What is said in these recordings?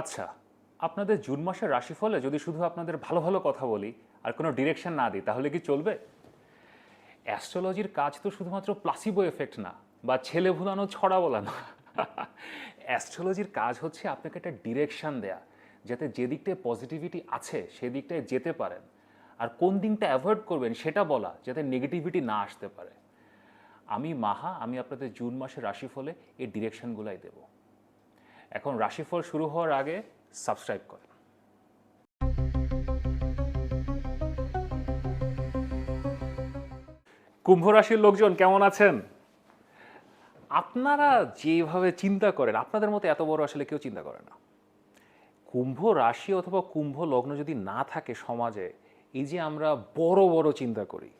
আচ্ছা আপনাদের জুন মাসের রাশিফলে যদি শুধু আপনাদের ভালো ভালো কথা বলি আর কোনো ডিরেকশন না দিই, তাহলে কি চলবে? অ্যাস্ট্রোলজির কাজ তো শুধুমাত্র প্লাসিবো এফেক্ট না, বা ছেলে ভুলানো, ছড়া বলা না অ্যাস্ট্রোলজির কাজ হচ্ছে আপনাকে একটা ডিরেকশান দেয়া, যাতে যে দিকটায় পজিটিভিটি আছে সেদিকটায় যেতে পারেন। আর কোন দিকটা অ্যাভয়েড করবেন সেটা বলা, যাতে নেগেটিভিটি না আসতে পারে। আমি মাহা, আমি আপনাদের জুন মাসের রাশিফলে এই ডিরেকশনগুলাই দেব। এখন রাশিফল শুরু হওয়ার আগে সাবস্ক্রাইব করেন। কুম্ভ রাশির লোকজন কেমন আছেন? আপনারা যেভাবে চিন্তা করেন, আপনাদের মতো এত বড় আসলে কেউ চিন্তা করে না। কুম্ভ রাশি অথবা কুম্ভ লগ্ন যদি না থাকে সমাজে, এই যে আমরা বড় বড় চিন্তা করি,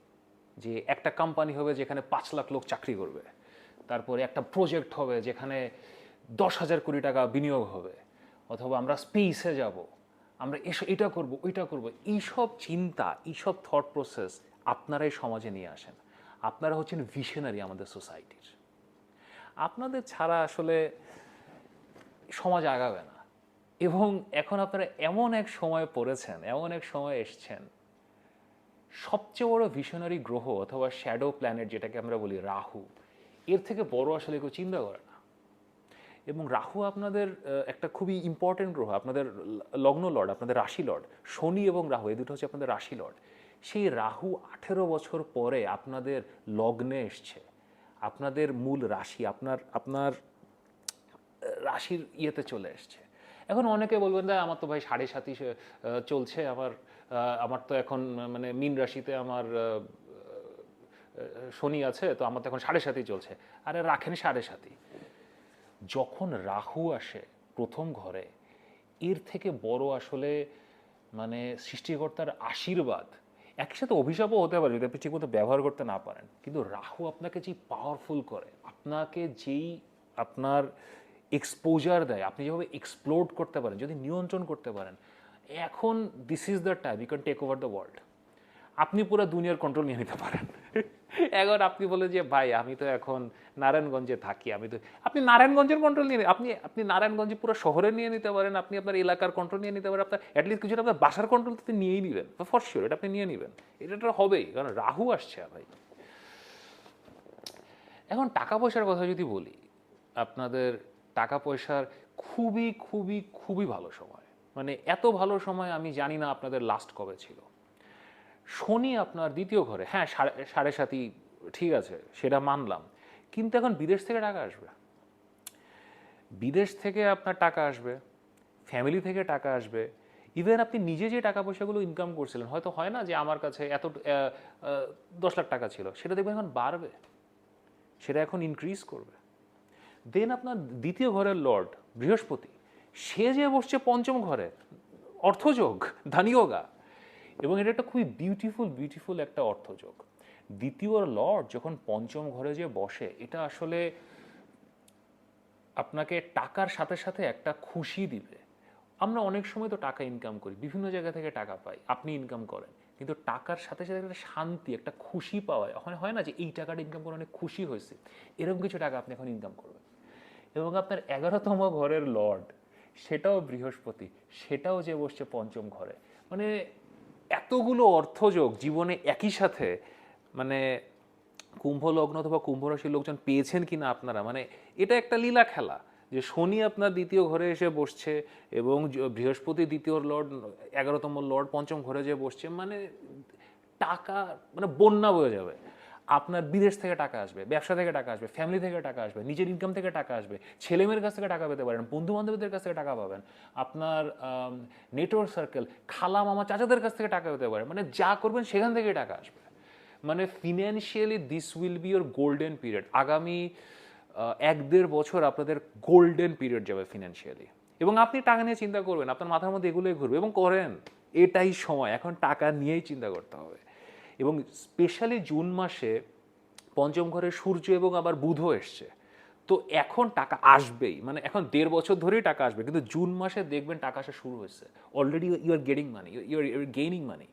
যে একটা কোম্পানি হবে যেখানে পাঁচ লাখ লোক চাকরি করবে, তারপরে একটা প্রজেক্ট হবে যেখানে দশ হাজার কোটি টাকা বিনিয়োগ হবে, অথবা আমরা স্পেসে যাব, আমরা এসব, এটা করব, ওইটা করব, এইসব চিন্তা, এইসব থট প্রসেস আপনারাই সমাজে নিয়ে আসেন। আপনারা হচ্ছেন ভিশনারি আমাদের সোসাইটির আপনাদের ছাড়া আসলে সমাজ আগাবে না। এবং এখন আপনারা এমন এক সময় পড়েছেন, এমন এক সময় এসছেন, সবচেয়ে বড় ভিশনারি গ্রহ অথবা শ্যাডো প্ল্যানেট যেটাকে আমরা বলি রাহু, এর থেকে বড় আসলে কেউ চিন্তা করে না। এবং রাহু আপনাদের একটা খুবই ইম্পর্টেন্ট গ্রহ, আপনাদের লগ্ন লর্ড, আপনাদের রাশি লর্ড, শনি এবং রাহু, এই দুটো হচ্ছে আপনাদের রাশি লর্ড। সেই রাহু আঠেরো বছর পরে আপনাদের লগ্নে এসছে। আপনাদের মূল রাশি, আপনার আপনার রাশির ইয়েতে চলে এসছে। এখন অনেকে বলবেন যে আমার তো ভাই সাড়ে সাতই চলছে, আমার আমার তো এখন মানে মিন রাশিতে আমার শনি আছে, তো আমার তো এখন সাড়ে সাতই চলছে। আরে, রাখেন সাড়ে সাতই যখন রাহু আসে প্রথম ঘরে, এর থেকে বড় আসলে মানে সৃষ্টিকর্তার আশীর্বাদ, একসাথে অভিশাপও হতে পারে যদি আপনি ঠিকমতো ব্যবহার করতে না পারেন। কিন্তু রাহু আপনাকে যেই পাওয়ারফুল করে, আপনাকে যেই আপনার এক্সপোজার দেয়, আপনি যেভাবে এক্সপ্লোর করতে পারেন, যদি নিয়ন্ত্রণ করতে পারেন, এখন this is the time you can take over the world আপনি পুরো দুনিয়ার কন্ট্রোল নিয়ে নিতে পারেন। এখন আপনি বলে যে, ভাই, আমি তো এখন নারায়ণগঞ্জে থাকি, আমি তো আপনি নারায়ণগঞ্জের কন্ট্রোল নিয়ে আপনি আপনি নারায়ণগঞ্জে পুরো শহরে নিয়ে নিতে পারেন, আপনি আপনার এলাকার কন্ট্রোল নিয়ে নিতে পারেন, আপনার অ্যাটলিস্ট কিছুটা আপনার বাসার কন্ট্রোল তো নিয়েই নেবেন ফর শিওর এটা আপনি নিয়ে নেবেন। এটা তো হবেই, কারণ রাহু আসছে, ভাই। এখন টাকা পয়সার কথা যদি বলি, আপনাদের টাকা পয়সার খুবই খুবই খুবই ভালো সময়। মানে এত ভালো সময় আমি জানি না আপনাদের লাস্ট কবে ছিল। শনি আপনার দ্বিতীয় ঘরে। হ্যাঁ সাড়ে সাড়ে সাতই, ঠিক আছে, সেটা মানলাম। কিন্তু এখন বিদেশ থেকে টাকা আসবে। বিদেশ থেকে আপনার টাকা আসবে ফ্যামিলি থেকে টাকা আসবে। ইভেন আপনি নিজে যে টাকা পয়সাগুলো ইনকাম করছিলেন, হয়তো হয় না যে আমার কাছে এত দশ লাখ টাকা ছিল, সেটা দেখবেন এখন বাড়বে। সেটা এখন ইনক্রিজ করবে। দেন আপনার দ্বিতীয় ঘরের লর্ড বৃহস্পতি, সে যে বসছে পঞ্চম ঘরে, অর্থযোগ, ধানিয়োগা এবং এটা একটা খুবই বিউটিফুল বিউটিফুল একটা অর্থযোগ। দ্বিতীয় লর্ড যখন পঞ্চম ঘরে যে বসে, এটা আসলে আপনাকে টাকার সাথে সাথে একটা খুশি দিবে। আমরা অনেক সময় তো টাকা ইনকাম করি, বিভিন্ন জায়গা থেকে টাকা পাই, আপনি ইনকাম করেন, কিন্তু টাকার সাথে সাথে একটা শান্তি, একটা খুশি পাওয়া ওখানে হয় না যে এই টাকাটা ইনকাম করে অনেক খুশি হয়েছে, এরকম কিছু টাকা আপনি এখন ইনকাম করবেন। এবং আপনার এগারোতম ঘরের লর্ড, সেটাও বৃহস্পতি, সেটাও যে বসছে পঞ্চম ঘরে। মানে এতগুলো অর্থযোগ জীবনে একই সাথে মানে কুম্ভ লগ্ন অথবা কুম্ভ লোকজন পেয়েছেন কিনা আপনারা? মানে এটা একটা লীলা খেলা যে শনি আপনার দ্বিতীয় ঘরে এসে বসছে এবং বৃহস্পতি দ্বিতীয় লর্ড, এগারোতম লর্ড পঞ্চম ঘরে যে বসছে মানে টাকা মানে বন্যা বয়ে যাবে। আপনার বিদেশ থেকে টাকা আসবে, ব্যবসা থেকে টাকা আসবে ফ্যামিলি থেকে টাকা আসবে, নিজের ইনকাম থেকে টাকা আসবে, ছেলেমেয়ের কাছ থেকে টাকা পেতে পারেন বন্ধু বান্ধবদের কাছ থেকে টাকা পাবেন, আপনার নেটওয়ার্ক সার্কেল খালা মামা চাচাদের কাছ থেকে টাকা পেতে পারেন মানে যা করবেন সেখান থেকে টাকা আসবে। মানে financially this will be your golden period আগামী এক দেড় বছর আপনাদের গোল্ডেন পিরিয়ড যাবে ফিনান্সিয়ালি এবং আপনি টাকা নিয়ে চিন্তা করবেন, আপনার মাথার মধ্যে এগুলোই ঘুরবে এবং করেন, এটাই সময়, এখন টাকা নিয়েই চিন্তা করতে হবে। এবং স্পেশালি জুন মাসে পঞ্চম ঘরে সূর্য এবং আবার বুধও এসছে। তো এখন টাকা আসবেই মানে এখন দেড় বছর ধরেই টাকা আসবে, কিন্তু জুন মাসে দেখবেন টাকা আসা শুরু হয়েছে। Already you are getting money you are gaining money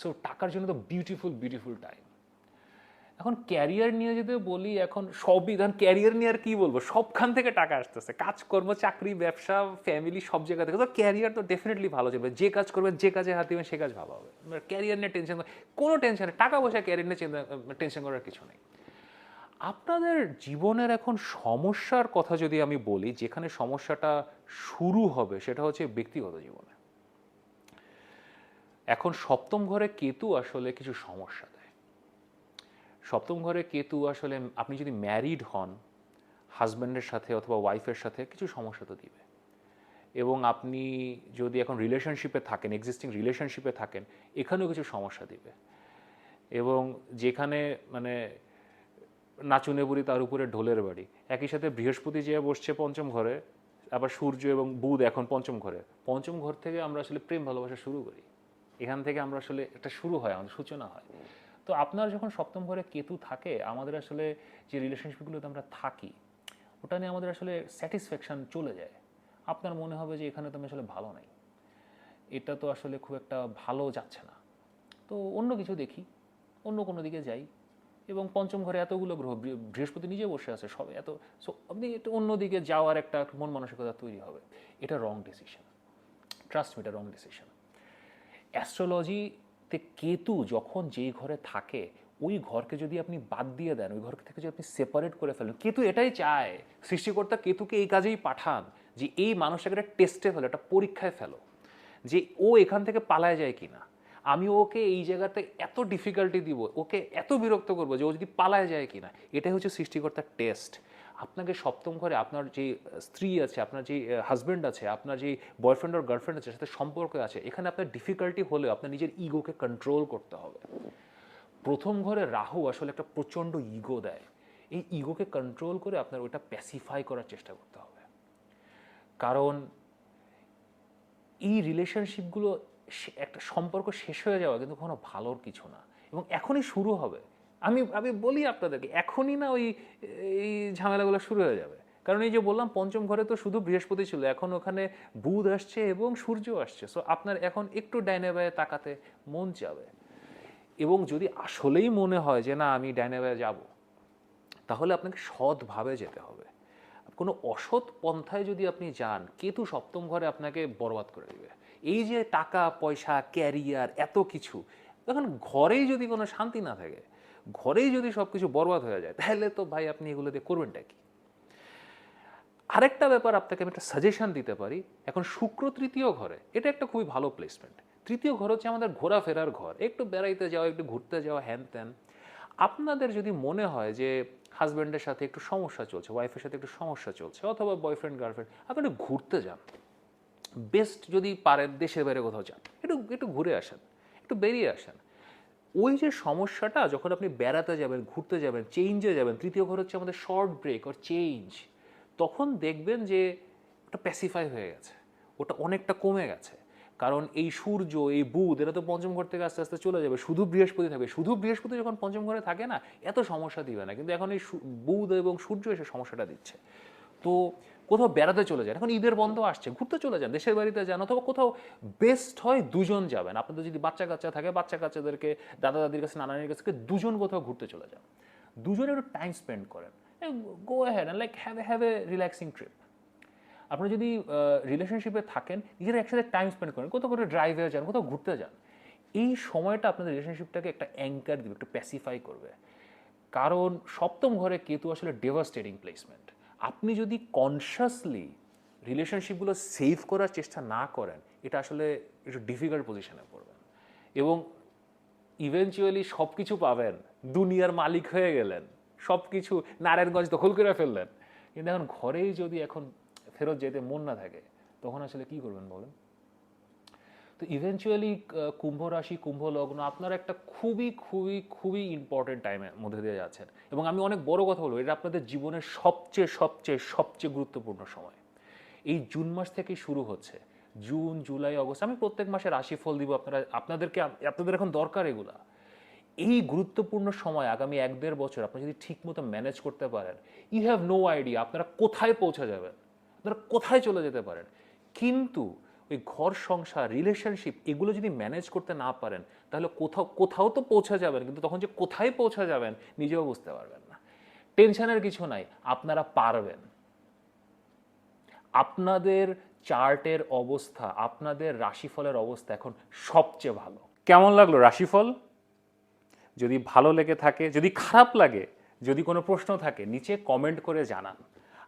so টাকার জন্য তো বিউটিফুল বিউটিফুল টাইম এখন ক্যারিয়ার নিয়ে যদি বলি, এখন সবই ধরেন ক্যারিয়ার নিয়ে আর কি বলব? সবখান থেকে টাকা আসতেছে। কাজকর্ম, চাকরি, ব্যবসা ফ্যামিলি সব জায়গা থেকে। তো ক্যারিয়ার তো ডেফিনেটলি ভালো যাবে। যে কাজ করবেন, যে কাজে হাত দিবেন, সে কাজ ভালো হবে। ক্যারিয়ার নিয়ে টেনশন কোনো টেনশন টাকা পয়সা ক্যারিয়ার নিয়ে টেনশন করার কিছু নেই। আপনাদের জীবনের এখন সমস্যার কথা যদি আমি বলি, যেখানে সমস্যাটা শুরু হবে, সেটা হচ্ছে ব্যক্তিগত জীবনে। এখন সপ্তম ঘরে কেতু আসলে কিছু সমস্যা। সপ্তম ঘরে কেতু আসলে আপনি যদি ম্যারিড হন হাজব্যান্ডের সাথে অথবা ওয়াইফের সাথে কিছু সমস্যা তো দিবে। এবং আপনি যদি এখন রিলেশনশিপে থাকেন এক্সিস্টিং রিলেশনশিপে থাকেন, এখানেও কিছু সমস্যা দিবে। এবং যেখানে মানে নাচুনে বুড়ি তার উপরে ঢোলের বাড়ি, একই সাথে বৃহস্পতি যে বসছে পঞ্চম ঘরে, আবার সূর্য এবং বুধ এখন পঞ্চম ঘরে। পঞ্চম ঘর থেকে আমরা আসলে প্রেম ভালোবাসা শুরু করি। এখান থেকে আমরা আসলে একটা শুরু হয়, আমাদের সূচনা হয়। তো আপনার যখন সপ্তম ঘরে কেতু থাকে, আমাদের আসলে যে রিলেশনশিপগুলোতে আমরা থাকি, ওটা নিয়ে আমাদের আসলে স্যাটিসফ্যাকশন চলে যায়। আপনার মনে হবে যে এখানে তো আমি আসলে ভালো নাই। এটা তো আসলে খুব একটা ভালো যাচ্ছে না। তো অন্য কিছু দেখি, অন্য কোনো দিকে যাই এবং পঞ্চম ঘরে এতগুলো গ্রহ বৃহস্পতি নিজে বসে আছে সব, এত সো আপনি একটু অন্যদিকে যাওয়ার একটা মন মানসিকতা তৈরি হবে। এটা রং ডিসিশন ট্রাস্ট মি এটা রং ডিসিশন অ্যাস্ট্রোলজিতে কেতু যখন যেই ঘরে থাকে, ওই ঘরকে যদি আপনি বাদ দিয়ে দেন, ওই ঘর থেকে যদি আপনি সেপারেট করে ফেলেন, কেতু এটাই চায়, সৃষ্টিকর্তা কেতুকে এই কাজেই পাঠান যে এই মানুষটাকে একটা টেস্টে ফেলো, একটা পরীক্ষায় ফেলো, যে ও এখান থেকে পালায় যায় কিনা। আমি ওকে এই জায়গাতে এত ডিফিকাল্টি দিব, ওকে এত বিরক্ত করব যে ও যদি পালায় যায় কিনা। এটাই হচ্ছে সৃষ্টিকর্তার টেস্ট আপনাকে সপ্তম ঘরে আপনার যে স্ত্রী আছে, আপনার যে হাজব্যান্ড আছে, আপনার যে বয়ফ্রেন্ড আর গার্লফ্রেন্ড আছে, সাথে সম্পর্ক আছে, এখানে আপনার ডিফিকাল্টি হলেও আপনার নিজের ইগোকে কন্ট্রোল করতে হবে। প্রথম ঘরে রাহু আসলে একটা প্রচণ্ড ইগো দেয়। এই ইগোকে কন্ট্রোল করে আপনার ওটা প্যাসিফাই করার চেষ্টা করতে হবে। কারণ এই রিলেশনশিপগুলো একটা সম্পর্ক শেষ হয়ে যাওয়া কিন্তু কোনো ভালোর কিছু না। এবং এখনই শুরু হবে। আমি আমি বলি আপনাদেরকে, এখনই না ওই, এই ঝামেলাগুলো শুরু হয়ে যাবে। কারণ এই যে বললাম, পঞ্চম ঘরে তো শুধু বৃহস্পতি ছিল, এখন ওখানে বুধ আসছে এবং সূর্য আসছে। সো আপনার এখন একটু ডাইনে তাকাতে মন যাবে এবং যদি আসলেই মনে হয় যে, না, আমি ডাইনে যাব, তাহলে আপনাকে সৎভাবে যেতে হবে। কোনো অসৎ পন্থায় যদি আপনি যান, কেতু সপ্তম ঘরে আপনাকে বরবাদ করে দেবে। এই যে টাকা, পয়সা, ক্যারিয়ার, এত কিছু, এখন ঘরেই যদি কোনো শান্তি না থাকে ঘরেই যদি সব কিছু বরবাদ হয়ে যায়, তাহলে তো ভাই আপনি এগুলো দিয়ে করবেনটা কি? আরেকটা ব্যাপার আপনাকে আমি একটা সাজেশন দিতে পারি, এখন শুক্র তৃতীয় ঘরে, এটা একটা খুবই ভালো প্লেসমেন্ট তৃতীয় ঘর হচ্ছে আমাদের ঘোরাফেরার ঘর, একটু বেড়াইতে যাওয়া, একটু ঘুরতে যাওয়া, হ্যান ত্যান। আপনাদের যদি মনে হয় যে হাজব্যান্ডের সাথে একটু সমস্যা চলছে ওয়াইফের সাথে একটু সমস্যা চলছে, অথবা বয়ফ্রেন্ড গার্লফ্রেন্ড আপনি একটু ঘুরতে যান। বেস্ট যদি পারেন, দেশের বাইরে কোথাও যান, একটু একটু ঘুরে আসেন, একটু বেরিয়ে আসেন। ওই যে সমস্যাটা, যখন আপনি বেড়াতে যাবেন, ঘুরতে যাবেন চেঞ্জে যাবেন, তৃতীয় ঘর হচ্ছে আমাদের শর্ট ব্রেক আর চেঞ্জ তখন দেখবেন যে ওটা প্যাসিফাই হয়ে গেছে, ওটা অনেকটা কমে গেছে। কারণ এই সূর্য, এই বুধ, এরা তো পঞ্চম ঘর থেকে আস্তে আস্তে চলে যাবে, শুধু বৃহস্পতি থাকবে। শুধু বৃহস্পতি যখন পঞ্চম ঘরে থাকে না, এত সমস্যা দিবে না। কিন্তু এখন এই বুধ এবং সূর্য এসে সমস্যাটা দিচ্ছে। তো কোথাও বেড়াতে চলে যান, এখন ঈদের বন্ধ আসছে, ঘুরতে চলে যান, দেশের বাড়িতে যান, অথবা কোথাও বেস্ট হয় দুজন যাবেন। আপনাদের যদি বাচ্চা কাচ্চা থাকে, বাচ্চা কাচ্চাদেরকে, দাদা দাদির কাছে নানানির কাছে দুজন কোথাও ঘুরতে চলে যান। দুজনে একটু টাইম স্পেন্ড করেন। Go had like have a have a relaxing trip আপনারা যদি রিলেশনশিপে থাকেন, নিজেরা একসাথে টাইম স্পেন্ড করেন, কোথাও করে ড্রাইভে যান, কোথাও ঘুরতে যান, এই সময়টা আপনাদের রিলেশনশিপটাকে একটা অ্যাঙ্কার দিবে, একটু প্যাসিফাই করবে। কারণ সপ্তম ঘরে কেতু আসলে ডেভাস্টেটিং প্লেসমেন্ট আপনি যদি কনসিয়াসলি রিলেশনশিপগুলো সেভ করার চেষ্টা না করেন, এটা আসলে একটু ডিফিকাল্ট পজিশনে পড়বেন। এবং ইভেনচুয়ালি সব কিছু পাবেন, দুনিয়ার মালিক হয়ে গেলেন সব কিছু নারায়ণগঞ্জ দখল করে ফেললেন। কিন্তু এখন ঘরেই যদি এখন ফেরত যেতে মন না থাকে, তখন আসলে কি করবেন বলেন? তো ইভেনচুয়ালি কুম্ভ রাশি, কুম্ভ লগ্ন আপনার একটা খুবই খুবই খুবই ইম্পর্টেন্ট টাইমের মধ্যে দিয়ে যাচ্ছেন এবং আমি অনেক বড় কথা বলব, এটা আপনাদের জীবনের সবচেয়ে সবচেয়ে সবচেয়ে গুরুত্বপূর্ণ সময়। এই জুন মাস থেকেই শুরু হচ্ছে। জুন, জুলাই, অগস্ট, আমি প্রত্যেক মাসে রাশিফল দিব, আপনারা, আপনাদেরকে, আপনাদের এখন দরকার এগুলা। এই গুরুত্বপূর্ণ সময় আগামী এক দেড় বছর আপনি যদি ঠিকমতো ম্যানেজ করতে পারেন ইউ হ্যাভ নো আইডিয়া আপনারা কোথায় পৌঁছে যাবেন, আপনারা কোথায় চলে যেতে পারেন। কিন্তু ওই ঘর সংসার রিলেশনশিপ এগুলো যদি ম্যানেজ করতে না পারেন, তাহলে কোথাও কোথাও তো পৌঁছা যাবেন, কিন্তু তখন যে কোথায় পৌঁছা যাবেন নিজেও বুঝতে পারবেন না। টেনশনের কিছু নাই, আপনারা পারবেন। আপনাদের চার্টের অবস্থা, আপনাদের রাশিফলের অবস্থা এখন সবচেয়ে ভালো। কেমন লাগল রাশিফল? যদি ভালো লেগে থাকে, যদি খারাপ লাগে, যদি কোনো প্রশ্ন থাকে, নিচে কমেন্ট করে জানান।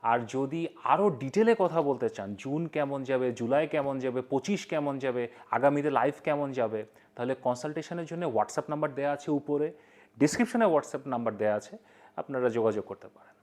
আর যদি আরও ডিটেলে কথা বলতে চান জুন কেমন যাবে জুলাই কেমন যাবে, পঁচিশ কেমন যাবে, আগামীতে লাইফ কেমন যাবে, তাহলে কনসালটেশনের জন্য হোয়াটসঅ্যাপ নাম্বার দেওয়া আছে উপরে ডিসক্রিপশনে হোয়াটসঅ্যাপ নাম্বার দেওয়া আছে, আপনারা যোগাযোগ করতে পারেন।